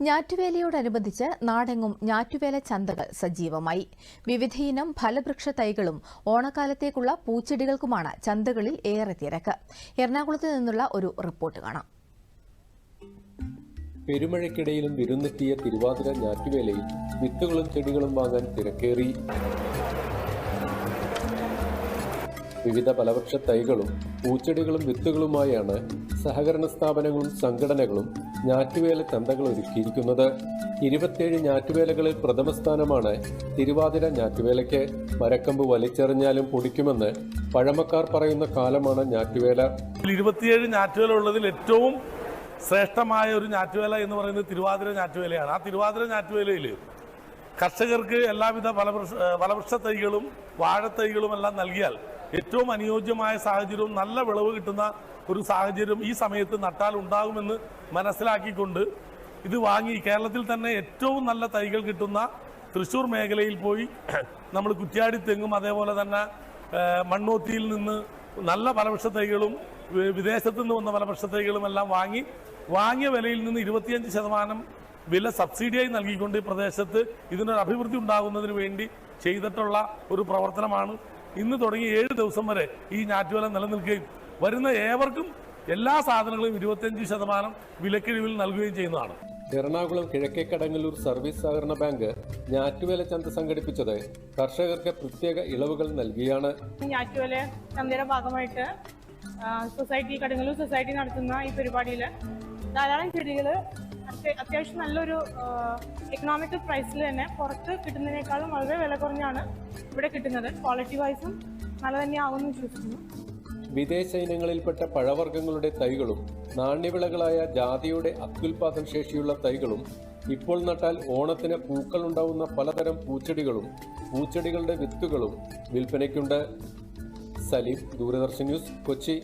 ഞാറ്റുവേലയോടനുബന്ധിച്ച് നാടെങ്ങും ഞാറ്റുവേല ചന്തകൾ സജീവമായി. വിവിധയിനം ഫലവൃക്ഷ തൈകളും ഓണക്കാലത്തേക്കുള്ള പൂച്ചെടികൾക്കുമാണ് ചന്തകളിൽ ഏറെ തിരക്ക്. എറണാകുളത്ത് നിന്നുള്ള ഒരു റിപ്പോർട്ട് കാണാം. പെരുമഴയ്ക്കിടയിലും വിരുന്നെത്തിയ തിരുവാതിര ഞാറ്റുവേലയിൽ വിത്തുകളും ചെടികളും വാങ്ങാൻ തിരക്കേറി. വിവിധ ഫലവൃക്ഷ തൈകളും പൂച്ചെടികളും വിത്തുകളുമായാണ് സഹകരണ സ്ഥാപനങ്ങളും സംഘടനകളും ഞാറ്റുവേല ചന്തകൾ ഒരുക്കിയിരിക്കുന്നത്. ഇരുപത്തിയേഴ് ഞാറ്റുവേലകളിൽ പ്രഥമ സ്ഥാനമാണ് തിരുവാതിര ഞാറ്റുവേലയ്ക്ക്. മരക്കമ്പ് വലിച്ചെറിഞ്ഞാലും പൊടിക്കുമെന്ന് പഴമക്കാർ പറയുന്ന കാലമാണ് ഞാറ്റുവേല. ഇരുപത്തിയേഴ് ഞാറ്റുവേല ഉള്ളതിൽ ഏറ്റവും ശ്രേഷ്ഠമായ ഒരു ഞാറ്റുവേല എന്ന് പറയുന്നത് തിരുവാതിര ഞാറ്റുവേലയാണ്. ആ തിരുവാതിര ഞാറ്റുവേലയിൽ കർഷകർക്ക് എല്ലാവിധ ഫലവൃക്ഷ ഫലവൃക്ഷ തൈകളും വാഴത്തൈകളും എല്ലാം നൽകിയാൽ ഏറ്റവും അനുയോജ്യമായ സാഹചര്യവും നല്ല വിളവ് കിട്ടുന്ന ഒരു സാഹചര്യം ഈ സമയത്ത് നട്ടാൽ ഉണ്ടാകുമെന്ന് മനസ്സിലാക്കിക്കൊണ്ട് ഇത് വാങ്ങി കേരളത്തിൽ തന്നെ ഏറ്റവും നല്ല തൈകൾ കിട്ടുന്ന തൃശ്ശൂർ മേഖലയിൽ പോയി നമ്മൾ കുറ്റ്യാടി തെങ്ങും അതേപോലെ തന്നെ മണ്ണോത്തിയിൽ നിന്ന് നല്ല ഫലവൃക്ഷ തൈകളും വിദേശത്തു നിന്ന് വന്ന ഫലവൃക്ഷ തൈകളും എല്ലാം വാങ്ങി വാങ്ങിയ വിലയിൽ നിന്ന് ഇരുപത്തിയഞ്ച് ശതമാനം വില സബ്സിഡിയായി നൽകിക്കൊണ്ട് ഈ പ്രദേശത്ത് ഇതിനൊരു അഭിവൃദ്ധി ഉണ്ടാകുന്നതിന് വേണ്ടി ചെയ്തിട്ടുള്ള ഒരു പ്രവർത്തനമാണ് ഇന്ന് തുടങ്ങി ഏഴ് ദിവസം വരെ ഈ ഞാറ്റുവേല നിലനിൽക്കുകയും വരുന്ന ഏവർക്കും എല്ലാ സാധനങ്ങളും ഇരുപത്തിയഞ്ച് ശതമാനം വിലക്കിഴിവിൽ നൽകുകയും ചെയ്യുന്നതാണ്. എറണാകുളം കിഴക്കേ കിഴക്കേക്കടങ്ങല്ലൂർ സർവീസ് സഹകരണ ബാങ്ക് ഞാറ്റുവേല ചന്ത സംഘടിപ്പിച്ചത് കർഷകർക്ക് പ്രത്യേക ഇളവുകൾ നൽകിയാണ്. ഞാറ്റുവേല ചന്തയുടെ ഭാഗമായിട്ട് സൊസൈറ്റി കടങ്ങലൂർ സൊസൈറ്റി നടത്തുന്ന ഈ പരിപാടിയിൽ ധാരാളം ചെടികൾ അത്യാവശ്യം നല്ലൊരു എക്കണോമിക്കൽ പ്രൈസിൽ തന്നെ പുറത്ത് കിട്ടുന്നതിനേക്കാളും വളരെ വില കുറഞ്ഞാണ് ഇവിടെ കിട്ടുന്നത്. ക്വാളിറ്റി വൈസും നല്ല തന്നെയാവുമെന്ന് വിശ്വസിക്കുന്നു. വിദേശ ഇനങ്ങളിൽപ്പെട്ട പഴവർഗങ്ങളുടെ തൈകളും നാണ്യവിളകളായ ജാതിയുടെ അത്യുൽപാദന ശേഷിയുള്ള തൈകളും ഇപ്പോൾ നട്ടാൽ ഓണത്തിന് പൂക്കൾ ഉണ്ടാവുന്ന പലതരം പൂച്ചെടികളും പൂച്ചെടികളുടെ വിത്തുകളും വിൽപ്പനയ്ക്കുണ്ട്. സലീം ദൂരദർശൻ ന്യൂസ് കൊച്ചി.